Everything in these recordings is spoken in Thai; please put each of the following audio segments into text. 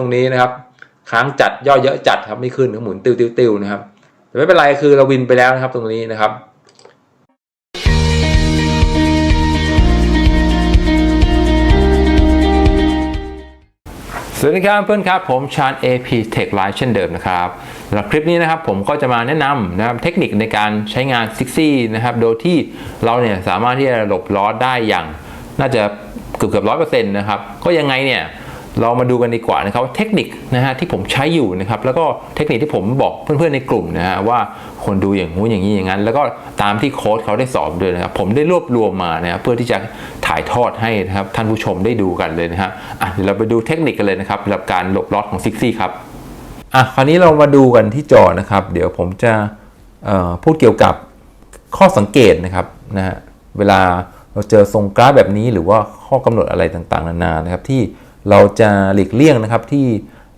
ตรงนี้นะครับค้างจัดย่อเยอะจัดครับไม่ขึ้นหมุนติวติวติวนะครับแต่ไม่เป็นไรคือเราวินไปแล้วนะครับตรงนี้นะครับสวัสดีครับเพื่อนครับผมชาญ AP Tech Live เช่นเดิมนะครับสำหรับคลิปนี้นะครับผมก็จะมาแนะนำนะครับเทคนิคในการใช้งาน6 c นะครับโดยที่เราเนี่ยสามารถที่จะหลบล้อได้อย่างน่าจะเกือบเกือบร้อยเปอร์เซ็นต์นะครับก็ยังไงเนี่ย เรามาดูกันดีกว่านะครับเทคนิคนะฮะที่ผมใช้อยู่นะครับแล้วก็เทคนิคที่ผมบอกเพื่อนๆในกลุ่มนะฮะว่าคนดูอย่างงู้นอย่างนี้อย่างนั้น แล้วก็ตามที่โค้ชเขาได้สอนด้วยนะครับผมได้รวบรวมมานะเพื่อที่จะถ่ายทอดให้นะครับท่านผู้ชมได้ดูกันเลยนะฮะอะเดี๋ยวเราไปดูเทคนิคกันเลยนะครับสำหรับการหลบล้อตของซิกซี่ครับอะคราวนี้เรามาดูกันที่จอนะครับ เดี๋ยวผมจะพูดเกี่ยวกับข้อสังเกตนะครับนะฮะเวลาเราเจอทรงกราฟแบบนี้หรือว่าข้อกำหนดอะไรต่างๆ นานานะครับที่ เราจะหลีกเลี่ยงนะครับที่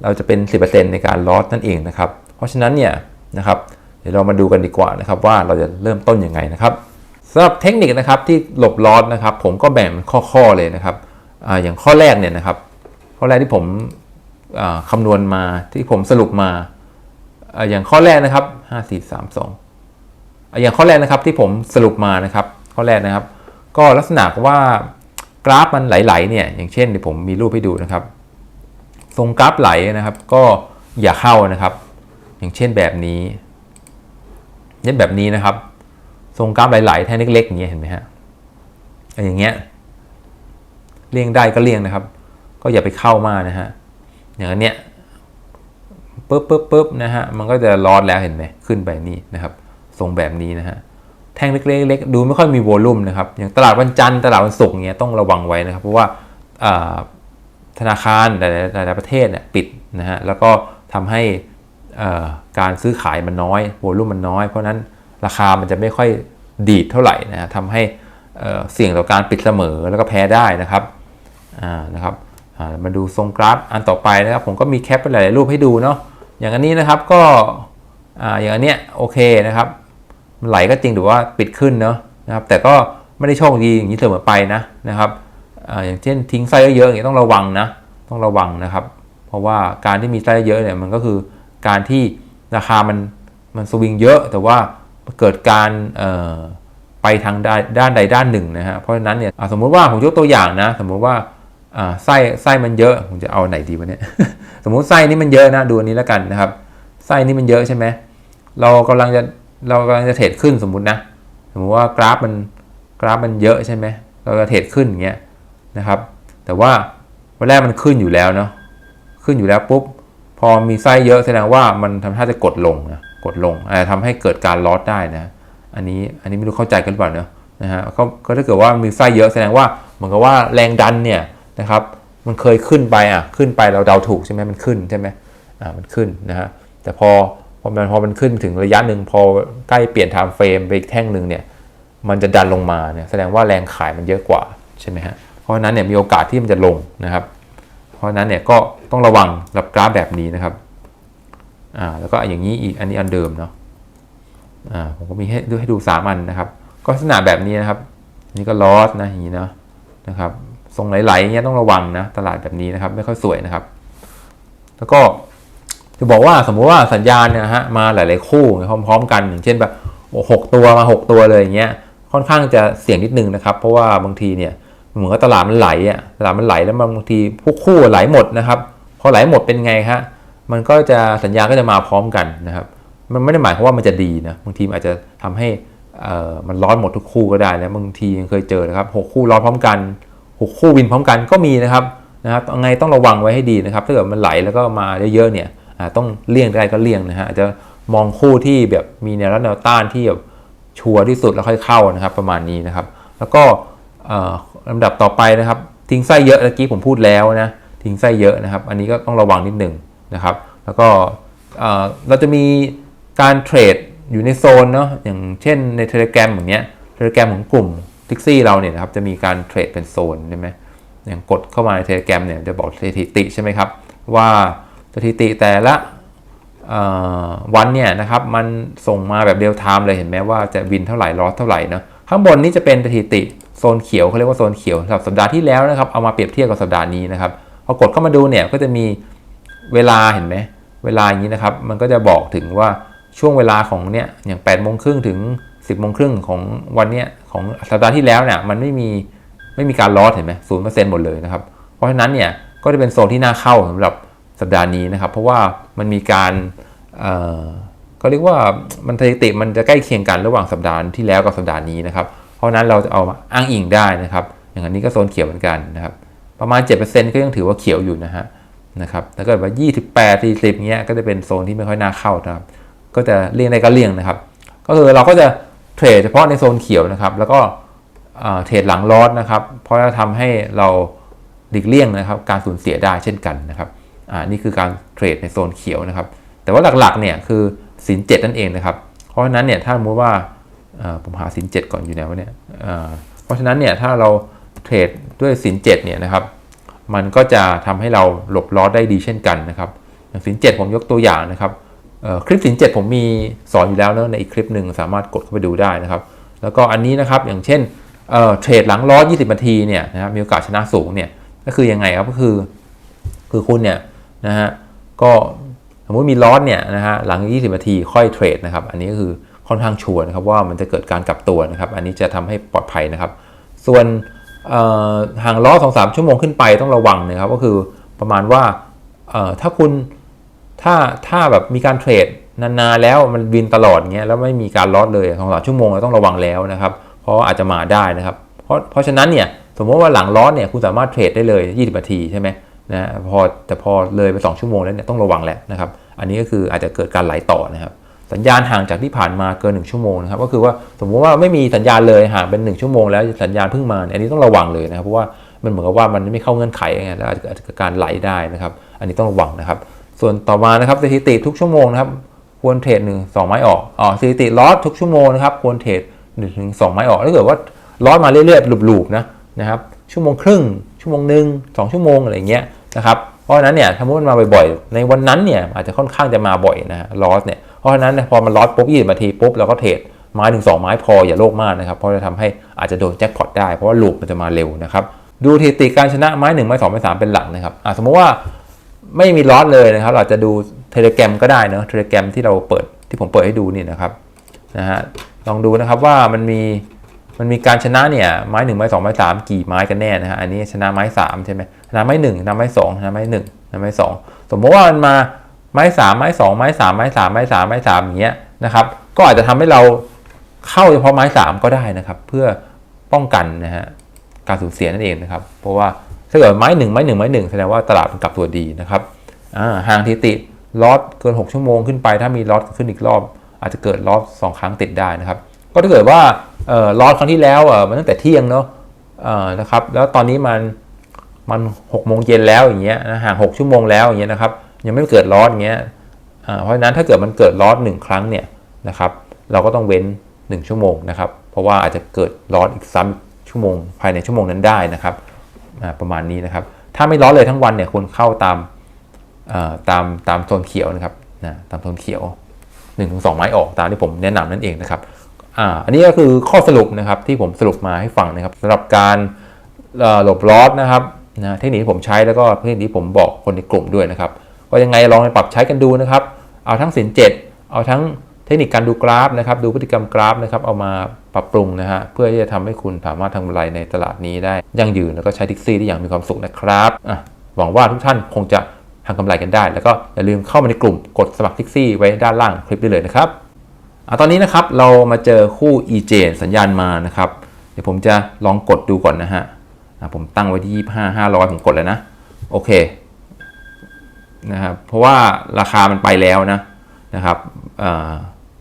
เราจะเป็น 10%ในการลอสนั่นเองนะครับ เพราะฉะนั้นเนี่ยนะครับเดี๋ยวเรามาดูกันดีกว่านะครับว่าเราจะเริ่มต้นยังไงนะครับสำหรับเทคนิคนะครับที่หลบลอสนะครับผมก็แบ่งเป็นข้อๆเลยนะครับออย่างข้อแรกเนี่ยนะครับ ข้อแรกที่ผมคำนวณมาที่ผมสรุปมาออย่างข้อแรกนะครับ5 4 3 2อ่าอย่างข้อแรกนะครับที่ผมสรุปมานะครับ ข้อแรกนะครับ ก็ลักษณะว่า กราฟมันไหลๆเนี่ยอย่างเช่นเดี๋ยวผมมีรูปให้ดูนะครับ ทรงกราฟไหลนะครับ ก็อย่าเข้านะครับ อย่างเช่นแบบนี้เช่นแบบนี้นะครับ ทรงกราฟไหลๆแท่งเล็กๆอย่างเงี้ยเห็นไหมฮะไอ้อย่างเงี้ยเลี่ยงได้ก็เลี่ยงนะครับ ก็อย่าไปเข้ามากนะฮะอย่างเนี้ยปึ๊บปึ๊บปึ๊บนะฮะมันก็จะลอดแล้วเห็นไหมขึ้นไปนี่นะครับ ทรงแบบนี้นะฮะ แท่งเล็กๆดูไม่ค่อยมีโวลุ่มนะครับอย่างตลาดวันจันทร์ตลาดวันศุกร์เงี้ยต้องระวังไว้นะครับ เพราะว่าธนาคารหลายๆประเทศเนี่ยปิดนะฮะแล้วก็ทำให้การซื้อขายมันน้อยโวลุ่มมันน้อย เพราะนั้นราคามันจะไม่ค่อยดีดเท่าไหร่นะฮะทำให้เสี่ยงต่อการปิดเสมอแล้วก็แพ้ได้นะครับนะครับมาดูทรงกราฟอันต่อไปนะครับผมก็มีแคปเป็นหลายๆรูปให้ดูเนาะอย่างอันนี้นะครับก็อย่างอันเนี้ยโอเคนะครับ มันไหลก็จริงหรือว่าปิดขึ้นเนาะนะครับ แต่ก็ไม่ได้โชคดีอย่างนี้เสมอไปนะนะครับออย่างเช่นทิ้งไส้เยอะๆอย่างนี้ต้องระวังนะ ต้องระวังนะครับ เพราะว่าการที่มีไส้เยอะเนี่ยมันก็คือการที่ราคามันมันสวิงเยอะ แต่ว่าเกิดการไปทางด้านใดด้านหนึ่งนะฮะเพราะฉะนั้นเนี่ยสมมุติว่าผมยกตัวอย่างนะ สมมุติว่าไส้ไส้มันเยอะผมจะเอาไหนดีวะเนี่ยสมมุติไส้นี่มันเยอะนะดูอันนี้แล้วกันนะครับไส้นี่มันเยอะใช่ไหมเรากำลังจะ เรากำลังจะเทรดขึ้นสมมุตินะ สมมุติว่ากราฟมันกราฟมันเยอะใช่ไหมเราจะเทรดขึ้นอย่างเงี้ยนะครับ แต่ว่าวันแรกมันขึ้นอยู่แล้วเนาะขึ้นอยู่แล้วปุ๊บพอมีไส้เยอะแสดงว่ามันทำท่าจะกดลงนะกดลงอาจจะทำให้เกิดการลอสได้นะ อันนี้อันนี้ไม่รู้เข้าใจกันหรือเปล่าเนาะนะฮะก็ถ้าเกิดว่ามีไส้เยอะแสดงว่าเหมือนกับว่าแรงดันเนี่ยนะครับมันเคยขึ้นไปอะขึ้นไปเราเดาถูกใช่ไหมมันขึ้นใช่ไหมอ่ามันขึ้นนะฮะแต่พอ พอมันพอมันขึ้นถึงระยะหนึ่งพอใกล้เปลี่ยนไทม์เฟรมไปอีกแท่งหนึ่งเนี่ยมันจะดันลงมาเนี่ยแสดงว่าแรงขายมันเยอะกว่าใช่ไหมฮะเพราะฉะนั้นเนี่ยมีโอกาสที่มันจะลงนะครับ เพราะฉะนั้นเนี่ยก็ต้องระวังกับกราฟแบบนี้นะครับอ่าแล้วก็อย่างนี้อีกอันนี้อันเดิมเนาะอ่าผมก็มีให้ดูให้ดูสามอันนะครับ ก็ลักษณะแบบนี้นะครับ นี่ก็ลอสนะอย่างนี้เนาะนะครับทรงไหลๆเงี้ยต้องระวังนะตลาดแบบนี้นะครับ ไม่ค่อยสวยนะครับ แล้วก็ จะบอกว่าสมมุติว่าสัญญาณเนี่ยนะฮะมาหลาย ๆ คู่พร้อม ๆ กันอย่างเช่นแบบหกตัวมาหกตัวเลยอย่างเงี้ยค่อนข้างจะเสี่ยงนิดนึงนะครับ เพราะว่าบางทีเนี่ยเหมือนกับตลาดมันไหลอะตลาดมันไหลแล้วบางทีพวกคู่ไหลหมดนะครับพอไหลหมดเป็นไงฮะมันก็จะสัญญาณก็จะมาพร้อมกันนะครับ มันไม่ได้หมายความว่ามันจะดีนะบางทีอาจจะทำให้เอ่อมันร้อนหมดทุกคู่ก็ได้นะบางทียังเคยเจอนะครับหกคู่ร้อนพร้อมกันหกคู่วินพร้อมกันก็มีนะครับนะครับยังไงต้องระวังไว้ให้ดีนะครับ ถ้าเกิดมันไหลแล้วก็มาเยอะๆเนี่ย ต้องเลี่ยงได้ก็เลี่ยงนะฮะอาจจะมองคู่ที่แบบมีแนวรับแนวต้านที่แบบชัวร์ที่สุดแล้วค่อยเข้านะครับประมาณนี้นะครับ แล้วก็ลำดับต่อไปนะครับ ทิ้งไส้เยอะเมื่อกี้ผมพูดแล้วนะทิ้งไส้เยอะนะครับ อันนี้ก็ต้องระวังนิดหนึ่งนะครับ แล้วก็เอ่อเราจะมีการเทรดอยู่ในโซนเนาะอย่างเช่นใน Telegram อย่างเงี้ย Telegram ของกลุ่มทิกซี่เราเนี่ยนะครับจะมีการเทรดเป็นโซนใช่ไหมอย่างกดเข้ามาใน Telegram เนี่ยจะบอกสถิติใช่ไหมครับว่า สถิติแต่ละวันเนี่ยนะครับมันส่งมาแบบเรียลไทม์เลยเห็นไหมว่าจะวินเท่าไหร่ลอสเท่าไหร่นะข้างบนนี้จะเป็นสถิติโซนเขียวเขาเรียกว่าโซนเขียวสำหรับสัปดาห์ที่แล้วนะครับเอามาเปรียบเทียบกับสัปดาห์นี้นะครับพอกดเข้ามาดูเนี่ยก็จะมีเวลาเห็นไหมเวลาอย่างนี้นะครับมันก็จะบอกถึงว่าช่วงเวลาของเนี่ยอย่าง8ปดโมงครึ่งถึง 10บโมงครึ่งของวันเนี้ยของสัปดาห์ที่แล้วเนี่ยมันไม่มีไม่มีการลอสเห็นไหมศูนย์เปอร์เซ็นต์หมดเลยนะครับเพราะฉะนั้นเนี่ยก็จะเป็นโซนที่น่าเข้าสำหรับ สัปดาห์นี้นะครับ เพราะว่ามันมีการเอ่อก็เรียกว่ามันสถิติมันจะใกล้เคียงกันระหว่างสัปดาห์ที่แล้วกับสัปดาห์นี้นะครับ เพราะนั้นเราจะเอาอ้างอิงได้นะครับ อย่างนี้ก็โซนเขียวเหมือนกันนะครับประมาณ 7%ก็ยังถือว่าเขียวอยู่นะฮะนะครับถ้าเกิดว่า 28 40เงี้ยก็จะเป็นโซนที่ไม่ค่อยน่าเข้านะครับ ก็จะเลี่ยงได้ก็เลี่ยงนะครับ ก็คือเราก็จะเทรดเฉพาะในโซนเขียวนะครับ แล้วก็เอ่อเทรดหลังลอสนะครับ เพราะจะทำให้เราหลีกเลี่ยงนะครับ การสูญเสียได้เช่นกันนะครับ อ่านี่คือการเทรดในโซนเขียวนะครับ แต่ว่าหลักๆเนี่ยคือสินเจ็ดนั่นเองนะครับ เพราะฉะนั้นเนี่ยถ้าสมมติว่าผมหาสินเจ็ดก่อนอยู่ไหนวเนี่ยเพราะฉะนั้นเนี่ยถ้าเราเทรดด้วยสินเจ็ดเนี่ยนะครับมันก็จะทำให้เราหลบล้อได้ดีเช่นกันนะครับอย่างสินเจ็ดผมยกตัวอย่างนะครับคลิปสินเจ็ดผมมีสอนอยู่แล้วเนะในอีกคลิปหนึ่งสามารถกดเข้าไปดูได้นะครับ แล้วก็อันนี้นะครับอย่างเช่นเเทรดหลังล้อส20นาทีเนี่ยนะครับมีโอกาสชนะสูงเนี่ยก็คือยังไงครับก็คือ คือคุณเนี่ย นะฮะก็สมมติมีลอสเนี่ยนะฮะหลัง 20 นาทีค่อยเทรดนะครับอันนี้ก็คือค่อนข้างชัวร์นะครับว่ามันจะเกิดการกลับตัวนะครับ อันนี้จะทำให้ปลอดภัยนะครับ ส่วนห่างล้อสองสามชั่วโมงขึ้นไปต้องระวังนะครับ ก็คือประมาณว่าถ้าคุณถ้าถ้าแบบมีการเทรดนานๆแล้วมันวินตลอดเงี้ยแล้วไม่มีการลอสเลยสองสามชั่วโมงเราต้องระวังแล้วนะครับ เพราะว่าอาจจะมาได้นะครับ เพราะเพราะฉะนั้นเนี่ยสมมติว่าหลังลอสเนี่ยคุณสามารถเทรดได้เลย 20นาทีใช่ไหม นะพอแต่พอเลยไป 2 ชั่วโมงแล้วเนี่ยต้องระวังแหละนะครับ อันนี้ก็คืออาจจะเกิดการไหลต่อนะครับ สัญญาณห่างจากที่ผ่านมาเกิน 1 ชั่วโมงนะครับ ก็คือว่าสมมุติว่าไม่มีสัญญาณเลยห่างเป็น 1 ชั่วโมงแล้วสัญญาณเพิ่งมา อันนี้ต้องระวังเลยนะครับเพราะว่ามันเหมือนกับว่ามันไม่เข้าเงื่อนไขไงแล้วอาจจะอาจจะเกิดการไหลได้นะครับ อันนี้ต้องระวังนะครับ ส่วนต่อมานะครับสถิติทุกชั่วโมงนะครับควรเทรดหนึ่งสองไม้ออกอ๋อสถิติลอสทุกชั่วโมงนะครับควรเทรดหนึ่งถึงสองไม้ออกถ้าเกิดว่าลอสมาเรื่อยๆหลูบๆนะนะครับชั่วโมงครึ่ง ชั่วโมงหนึ่งสองชั่วโมงอะไรอย่างเงี้ยนะครับเพราะฉะนั้นเนี่ยถ้ามันมาบ่อยๆในวันนั้นเนี่ยอาจจะค่อนข้างจะมาบ่อยนะฮะลอสเนี่ยเพราะฉะนั้นพอมันลอสปุ๊บยี่สิบนาทีปุ๊บเราก็เทรดไม้ถึงสองไม้พออย่าโลภมากนะครับเพราะจะทำให้อาจจะโดนแจ็คพอตได้เพราะว่าลูปมันจะมาเร็วนะครับดูสถิติการชนะไม้หนึ่งไม้สองไม้สามเป็นหลักนะครับสมมติว่าไม่มีลอสเลยนะครับเราจะดูเทเล gram ก็ได้เนอะเทเล gram ที่เราเปิดที่ผมเปิดให้ดูนี่นะครับนะฮะลองดูนะครับว่ามันมี มันมีการชนะเนี่ยไม้หนึ่งไม้สองไม้สามกี่ไม้กันแน่นะฮะอันนี้ชนะไม้สามใช่ไหมชนะไม้หนึ่งชนะไม้สองชนะไม้หนึ่งชนะไม้สองสมมติว่ามันมาไม้สามไม้สองไม้สามไม้สามไม้สามไม้สามอย่างเงี้ยนะครับก็อาจจะทำให้เราเข้าเฉพาะไม้สามก็ได้นะครับ เพื่อป้องกันนะฮะการสูญเสียนั่นเองนะครับ เพราะว่าถ้าเกิดไม้หนึ่งไม้หนึ่งไม้หนึ่งแสดงว่าตลาดมันกลับตัวดีนะครับห่างทิติลอสเกิน 6 ชั่วโมงขึ้นไป ถ้ามีลอสขึ้นอีกรอบ อาจจะเกิดลอสสองครั้งติดได้นะครับ ก็ถ้าเกิดว่าเอ่อลอสครั้งที่แล้วมันตั้งแต่เที่ยงเนาะนะครับ แล้วตอนนี้มันมัน6โมงเย็นแล้วอย่างเงี้ยนะห่าง6ชั่วโมงแล้วอย่างเงี้ยนะครับ ยังไม่เกิดลอสอย่างเงี้ยเพราะฉะนั้นถ้าเกิดมันเกิดลอสหนึ่งครั้งเนี่ยนะครับ เราก็ต้องเว้น 1 ชั่วโมงนะครับ เพราะว่าอาจจะเกิดลอสอีกซ้ำชั่วโมงภายในชั่วโมงนั้นได้นะครับประมาณนี้นะครับ ถ้าไม่ลอสเลยทั้งวันเนี่ยควรเข้าตามตามตามโซนเขียวนะครับนะตามโซนเขียว1นถึงสไม้ออกตามที่ผมแนะนำนั่นเองนะครับ อ่าอันนี้ก็คือข้อสรุปนะครับที่ผมสรุปมาให้ฟังนะครับสำหรับการหลบลอสนะครับนะเทคนิคที่ผมใช้แล้วก็เทคนิคที่ผมบอกคนในกลุ่มด้วยนะครับก็ยังไงลองไปปรับใช้กันดูนะครับ เอาทั้งสินเจ็ดเอาทั้งเทคนิคการดูกราฟนะครับ ดูพฤติกรรมกราฟนะครับ เอามาปรับปรุงนะฮะเพื่อที่จะทำให้คุณสามารถทำกำไรในตลาดนี้ได้ยั่งยืนแล้วก็ใช้ทิกซี่ได้อย่างมีความสุขนะครับอะหวังว่าทุกท่านคงจะทำกำไรกันได้ แล้วก็อย่าลืมเข้ามาในกลุ่มกดสมัครทิกซี่ไว้ด้านล่างคลิปได้เลยนะครับ อตอนนี้นะครับเรามาเจอคู่ EJ สัญญาณมานะครับ เดี๋ยวผมจะลองกดดูก่อนนะฮะผมตั้งไว้ที่25 500 ผมกดแล้วนะ โอเคนะครับเพราะว่าราคามันไปแล้วนะนะครับ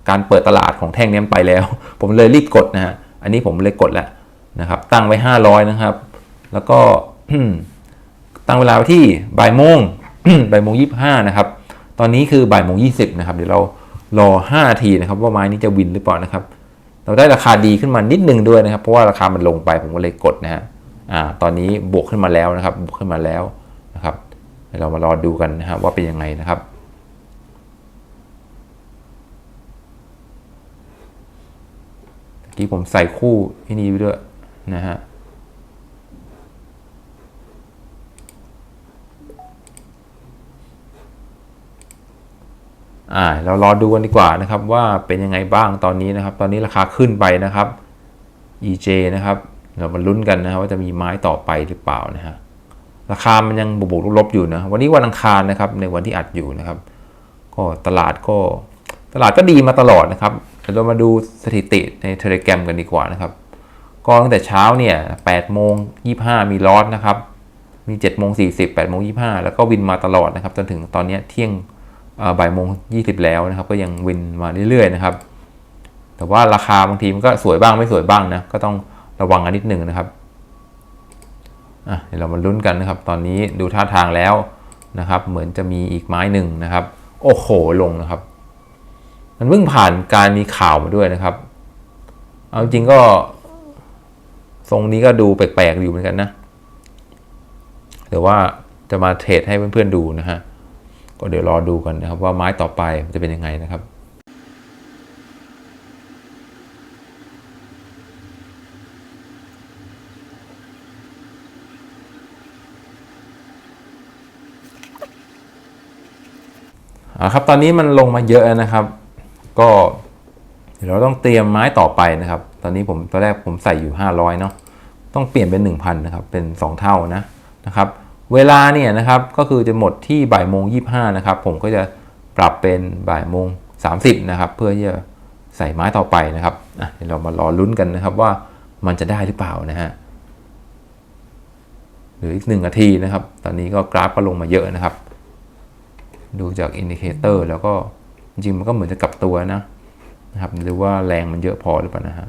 การเปิดตลาดของแท่งนี้มันไปแล้ว ผมเลยรีบกดนะฮะอันนี้ผมเลยกดแล้วนะครับ ตั้งไว้ 500 นะครับ แล้วก็ตั้งเวลาไว้ที่บ่ายโมงบ่ายโมงยีนะครับ ตอนนี้คือบ่ายโมงยีนะครับ เดี๋ยวเรา รอห้านาทีนะครับว่าไม้นี้จะวินหรือเปล่านะครับ เราได้ราคาดีขึ้นมานิดนึงด้วยนะครับ เพราะว่าราคามันลงไปผมก็เลยกดนะฮะอ่าตอนนี้บวกขึ้นมาแล้วนะครับบวกขึ้นมาแล้วนะครับ เรามารอดูกันนะครับว่าเป็นยังไงนะครับเมื่อกี้ผมใส่คู่ที่นี่ไว้ด้วยนะฮะ อ่าเรารอดูกันดีกว่านะครับว่าเป็นยังไงบ้างตอนนี้นะครับ ตอนนี้ราคาขึ้นไปนะครับ EJ นะครับเรามาลุ้นกันนะครับว่าจะมีไม้ต่อไปหรือเปล่านะฮะราคามันยังบวกลบๆอยู่นะวันนี้วันอังคารนะครับในวันที่อัดอยู่นะครับ ก็ตลาดก็ตลาดก็ดีมาตลอดนะครับเดี๋ยวเรามาดูสถิติในเทเล gram กันดีกว่านะครับก็ตั้งแต่เช้าเนี่ย8โมง25 มีลอสนะครับ มี7โมง40 8โมง25 แล้วก็วินมาตลอดนะครับ จนถึงตอนนี้เที่ยง บ่ายโมง20แล้วนะครับ ก็ยังวินมาเรื่อยๆนะครับ แต่ว่าราคาบางทีมันก็สวยบ้างไม่สวยบ้างนะ ก็ต้องระวังกันนิดหนึ่งนะครับอะเดี๋ยวเรามาลุ้นกันนะครับ ตอนนี้ดูท่าทางแล้วนะครับ เหมือนจะมีอีกไม้หนึ่งนะครับ โอ้โหลงนะครับ มันเพิ่งผ่านการมีข่าวมาด้วยนะครับ เอาจริงก็ทรงนี้ก็ดูแปลกๆอยู่เหมือนกันนะหรือว่าจะมาเทรดให้เพื่อนๆดูนะฮะ ก็เดี๋ยวรอดูกันนะครับว่าไม้ต่อไปจะเป็นยังไงนะครับอ่าครับตอนนี้มันลงมาเยอะนะครับ ก็เดี๋ยวเราต้องเตรียมไม้ต่อไปนะครับ ตอนนี้ผมตอนแรกผมใส่อยู่ 500เนาะต้องเปลี่ยนเป็น 1,000นะครับเป็น 2 เท่านะนะครับ เวลาเนี่ยนะครับก็คือจะหมดที่บ่ายโมงยีนะครับ ผมก็จะปรับเป็นบ่ายโมง30นะครับเพื่อที่จะใส่ไม้ต่อไปนะครับอะเดี๋ยวเรามารอลุ้นกันนะครับว่ามันจะได้หรือเปล่านะฮะหรืออีกหนึ่งนาทีนะครับ ตอนนี้ก็กราฟก็ลงมาเยอะนะครับ ดูจากอินดิเคเตอร์แล้วก็จริงมันก็เหมือนจะกลับตัวนะนะครับหรือว่าแรงมันเยอะพอหรือเปล่านะฮะ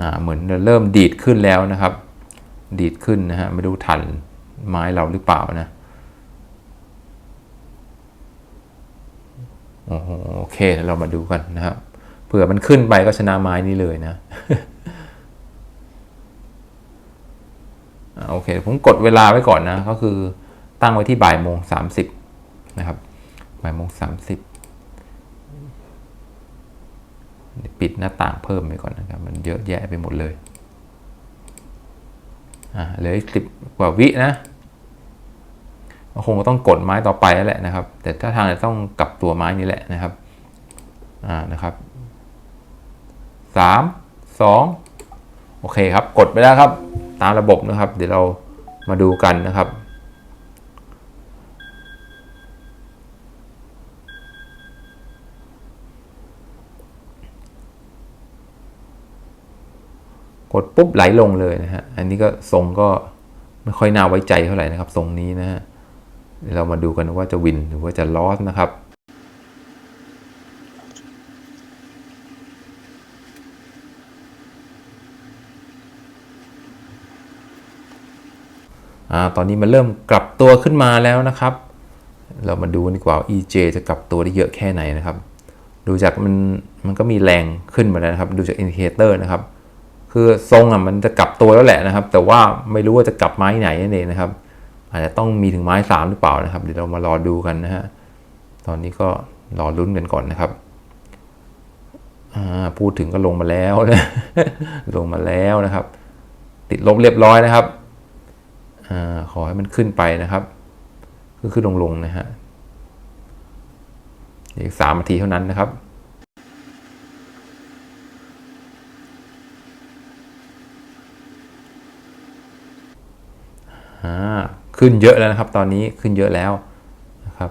อ่าเหมือนเริ่มดีดขึ้นแล้วนะครับ ดีดขึ้นนะฮะ ไม่รู้ทันไม้เราหรือเปล่านะ โอเคเรามาดูกันนะครับเผื่อมันขึ้นไปก็ชนะไม้นี้เลยนะโอเค ผมกดเวลาไว้ก่อนนะ ก็คือตั้งไว้ที่บ่ายโมงสามสิบนะครับบ่ายโมงสามสิบปิดหน้าต่างเพิ่มไปก่อนนะครับ มันเยอะแยะไปหมดเลย อ่าเหลืออีกสิบกว่าวินะคงต้องกดไม้ต่อไปแล้วแหละนะครับ แต่ถ้าทางจะต้องกลับตัวไม้นี้แหละนะครับอ่านะครับสามสองโอเคครับ กดไปแล้วครับ ตามระบบนะครับ เดี๋ยวเรามาดูกันนะครับ กดปุ๊บไหลลงเลยนะฮะ อันนี้ก็ทรงก็ไม่ค่อยน่าไว้ใจเท่าไหร่นะครับทรงนี้นะฮะเรามาดูกันว่าจะวินหรือว่าจะลอสนะครับอ่าตอนนี้มันเริ่มกลับตัวขึ้นมาแล้วนะครับ เรามาดูกันดีกว่าว่า EJ จะกลับตัวได้เยอะแค่ไหนนะครับ ดูจากมันมันก็มีแรงขึ้นมาแล้วนะครับ ดูจากอินดิเคเตอร์นะครับ คือทรงอะมันจะกลับตัวแล้วแหละนะครับ แต่ว่าไม่รู้ว่าจะกลับไม้ไหนนั่นเองนะครับ อาจจะต้องมีถึงไม้สามหรือเปล่านะครับ เดี๋ยวเรามารอดูกันนะฮะตอนนี้ก็รอลุ้นกันก่อนนะครับพูดถึงก็ลงมาแล้วนะลงมาแล้วนะครับ ติดลบเรียบร้อยนะครับอขอให้มันขึ้นไปนะครับคือขึ้นลงลงนะฮะอีกสามนาทีเท่านั้นนะครับ อ่าขึ้นเยอะแล้วนะครับ ตอนนี้ขึ้นเยอะแล้วนะครับ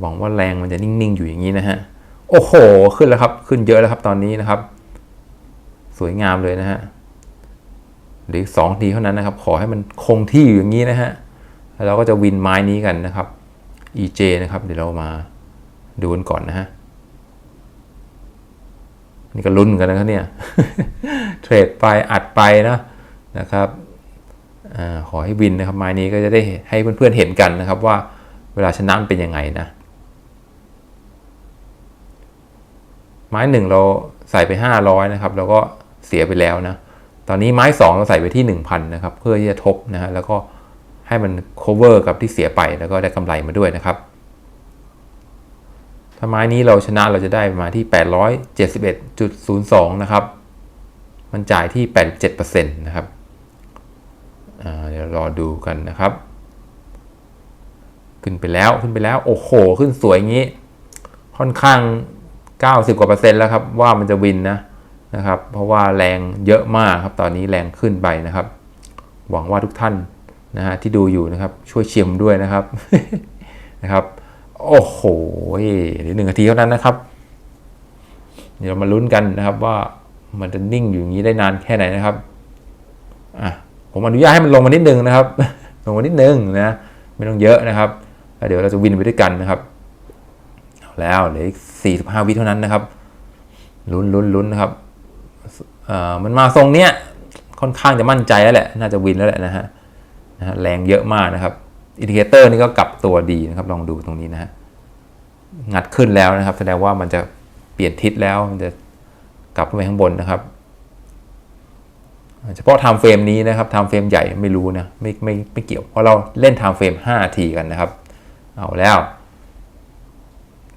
หวังว่าแรงมันจะนิ่งๆ อยู่อย่างนี้นะฮะ โอ้โห ขึ้นแล้วครับ ขึ้นเยอะแล้วครับตอนนี้นะครับ สวยงามเลยนะฮะเหรือสองทีเท่านั้นนะครับ ขอให้มันคงที่อยู่อย่างนี้นะฮะ แล้วเราก็จะวินไม้นี้กันนะครับ EJ นะครับ เดี๋ยวเรามาดูกันก่อนนะฮะ นี่ก็ลุ้นกันนะครับเนี่ย เทรดไปอัดไปนะนะครับ ขอให้วินนะครับไม้นี้ก็จะได้ให้เพื่อนๆเห็นกันนะครับว่าเวลาชนะมันเป็นยังไงนะไม้หนึ่งเราใส่ไป 500นะครับแล้วก็เสียไปแล้วนะตอนนี้ไม้สองเราใส่ไปที่ 1,000นะครับเพื่อที่จะทบนะฮะแล้วก็ให้มัน cover กับที่เสียไปแล้วก็ได้กำไรมาด้วยนะครับถ้าไม้นี้เราชนะเราจะได้มาที่ 871.02 นะครับ มันจ่ายที่ 87%นะครับ เดี๋ยวรอดูกันนะครับ ขึ้นไปแล้วขึ้นไปแล้ว โอ้โห ขึ้นสวยอย่างนี้ ค่อนข้าง 90 กว่าเปอร์เซ็นต์แล้วครับ ว่ามันจะวินนะนะครับ เพราะว่าแรงเยอะมากครับ ตอนนี้แรงขึ้นไปนะครับ หวังว่าทุกท่านนะฮะที่ดูอยู่นะครับ ช่วยเชียร์ผมด้วยนะครับนะครับ โอ้โหหลือหนึ่งนาทีเท่านั้นนะครับ เดี๋ยวมาลุ้นกันนะครับว่ามันจะนิ่งอยู่อย่างนี้ได้นานแค่ไหนนะครับอะ ผมอนุญาตให้มันลงมานิดนึงนะครับ ลงมานิดนึงนะไม่ต้องเยอะนะครับเดี๋ยวเราจะวินไปด้วยกันนะครับแล้วเหลืออีกสี่สิบห้าวิเท่านั้นนะครับ ลุ้นลุ้นลุ้นนะครับอ่อมันมาทรงเนี้ยค่อนข้างจะมั่นใจแล้วแหละ น่าจะวินแล้วแหละนะฮะนะฮะแรงเยอะมากนะครับอินดิเคเตอร์นี่ก็กลับตัวดีนะครับ ลองดูตรงนี้นะฮะงัดขึ้นแล้วนะครับ แสดงว่ามันจะเปลี่ยนทิศแล้วมันจะกลับขึ้นไปข้างบนนะครับ เฉพาะไทม์เฟรมนี้นะครับไทม์เฟรมใหญ่ไม่รู้นะไม่ไม่ไม่เกี่ยว เพราะเราเล่นไทม์เฟรม5ทีกันนะครับ เอาแล้ว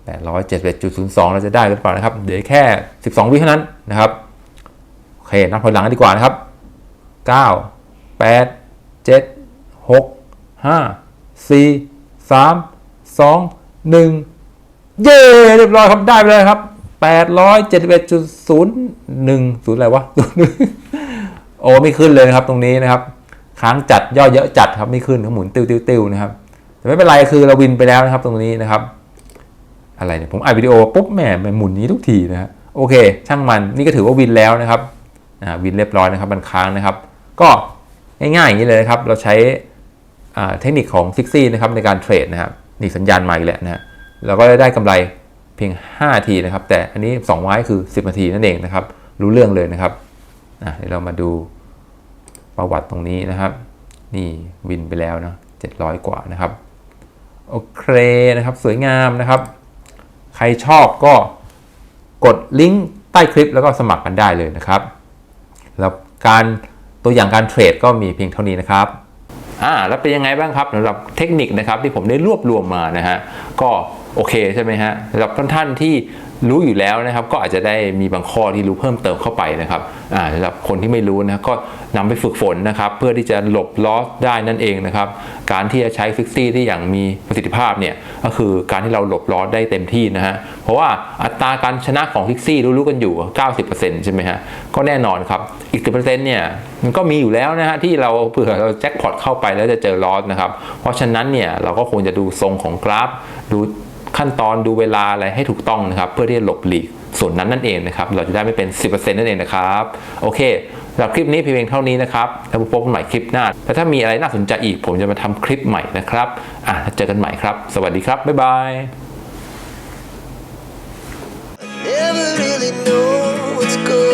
871.02 เราจะได้หรือเปล่านะครับเดี๋ยวแค่ 12 วิเท่านั้นนะครับโอเคนับถอยหลังกันดีกว่านะครับ 9 8 7 6 5 4 3 2 1 เย้เรียบร้อยครับได้ไปเลยครับ871.01อะไรวะ อ้ไม่ขึ้นเลยนะครับตรงนี้นะครับ ค้างจัดย่อเยอะจัดครับไม่ขึ้นเขาหมุนติ้วติ้วติ้วนะครับแต่ไม่เป็นไรคือเราวินไปแล้วนะครับตรงนี้นะครับ อะไรเนี่ยผมอัดวิดีโอปุ๊บแหมมันหมุนนี้ทุกทีนะฮะโอเค ช่างมันนี่ก็ถือว่าวินแล้วนะครับวินเรียบร้อยนะครับมันค้างนะครับ ก็ง่ายๆอย่างนี้เลยนะครับ เราใช้เทคนิคของซิกซี่นะครับในการเทรดนะครับนี่สัญญาณมาอีกแล้วนะฮะเราก็ได้กำไรเพียง5นาทีนะครับ แต่อันนี้ 2ไว้คือ 10 นาทีนั่นเองนะครับ รู้เรื่องเลยนะครับอะเดี๋ยวเรามาดู ประวัติตรงนี้นะครับ นี่วินไปแล้วนะ700 กว่านะครับ โอเคนะครับ สวยงามนะครับ ใครชอบก็กดลิงก์ใต้คลิปแล้วก็สมัครกันได้เลยนะครับ แล้วการตัวอย่างการเทรดก็มีเพียงเท่านี้นะครับอ่าแล้วเป็นยังไงบ้างครับสำหรับเทคนิคนะครับที่ผมได้รวบรวมมานะฮะก็โอเคใช่ไหมฮะสำหรับท่านๆที่ รู้อยู่แล้วนะครับ ก็อาจจะได้มีบางข้อที่รู้เพิ่มเติมเข้าไปนะครับสำหรับคนที่ไม่รู้นะครับก็นำไปฝึกฝนนะครับ เพื่อที่จะหลบลอสได้นั่นเองนะครับ การที่จะใช้ฟิกซี่ที่อย่างมีประสิทธิภาพเนี่ยก็คือการที่เราหลบลอสได้เต็มที่นะฮะเพราะว่าอัตราการชนะของฟิกซี่รู้ๆกันอยู่ 90%ใช่ไหมฮะก็แน่นอนครับอีก10%เนี่ยมันก็มีอยู่แล้วนะฮะที่เราเผื่อเราแจ็คพอตเข้าไปแล้วจะเจอลอสนะครับเพราะฉะนั้นเนี่ยเราก็ควรจะดูทรงของกราฟดู ขั้นตอนดูเวลาอะไรให้ถูกต้องนะครับ เพื่อที่จะหลบหลีกส่วนนั้นนั่นเองนะครับ เราจะได้ไม่เป็น 10%นั่นเองนะครับ โอเคสำหรับคลิปนี้เพียงเท่านี้นะครับแล้วพบกันใหม่คลิปหน้าแต่ถ้ามีอะไรน่าสนใจอีก ผมจะมาทำคลิปใหม่นะครับอะเจอกันใหม่ครับ สวัสดีครับ บ๊ายบาย never really know what's going